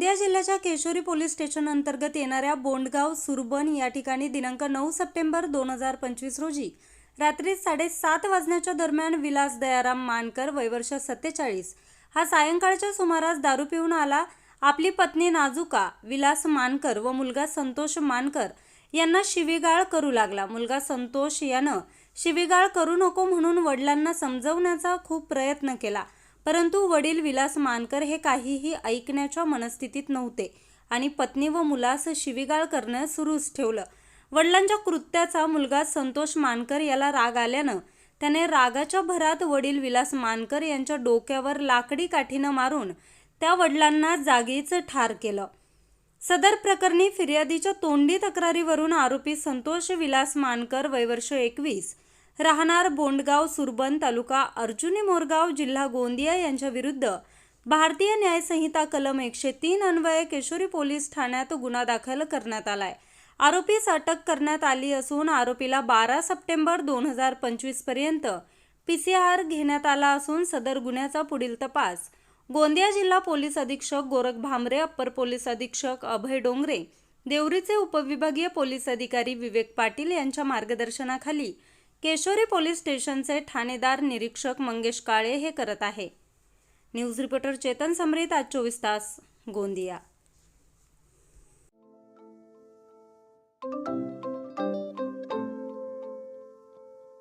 जिल्ह्याच्या Keshori police station अंतर्गत येणाऱ्या बोंडगाव सुरबन या ठिकाणी दिनांक नऊ सप्टेंबर दोन हजार पंचवीस रोजी रात्री साडेसात वाजण्याच्या दरम्यान विलास दयाराम मानकर वयवर्ष सत्तेचाळीस हा सायंकाळच्या सुमारास दारू पिऊन आला. आपली पत्नी नाजुका विलास मानकर व मुलगा संतोष मानकर यांना शिवीगाळ करू लागला. मुलगा संतोष यानं शिवीगाळ करू नको म्हणून वडिलांना समजवण्याचा खूप प्रयत्न केला. परंतु वडील विलास मानकर हे काहीही ऐकण्याच्या मनस्थितीत नव्हते आणि पत्नी व मुलास शिवीगाळ करणं सुरूच ठेवलं. वडिलांच्या कृत्याचा मुलगा संतोष मानकर याला राग आल्यानं त्याने रागाच्या भरात वडील विलास मानकर यांच्या डोक्यावर लाकडी काठीनं मारून त्या वडिलांना जागीच ठार केलं. सदर प्रकरणी फिर्यादीच्या तोंडी तक्रारीवरून आरोपी संतोष विलास मानकर वयवर्ष एकवीस राहणार बोंडगाव सुरबन तालुका अर्जुनी मोरगाव जिल्हा गोंदिया यांच्याविरुद्ध भारतीय न्यायसंहिता कलम एकशे तीन अन्वये केशोरी पोलीस ठाण्यात गुन्हा दाखल करण्यात आलाय. आरोपीस अटक करण्यात आली असून आरोपीला बारा सप्टेंबर दोन हजार पंचवीसपर्यंत पीसीआर घेण्यात आला असून सदर गुन्ह्याचा पुढील तपास गोंदिया जिल्हा पोलीस अधीक्षक गोरख भामरे अप्पर पोलीस अधीक्षक अभय डोंगरे देवरीचे उपविभागीय पोलीस अधिकारी विवेक पाटील यांच्या मार्गदर्शनाखाली केशोरी पोलीस स्टेशनचे ठाणेदार निरीक्षक मंगेश काळे हे करत आहे. न्यूज रिपोर्टर चेतन समरीत आज चोवीस तास गोंदिया.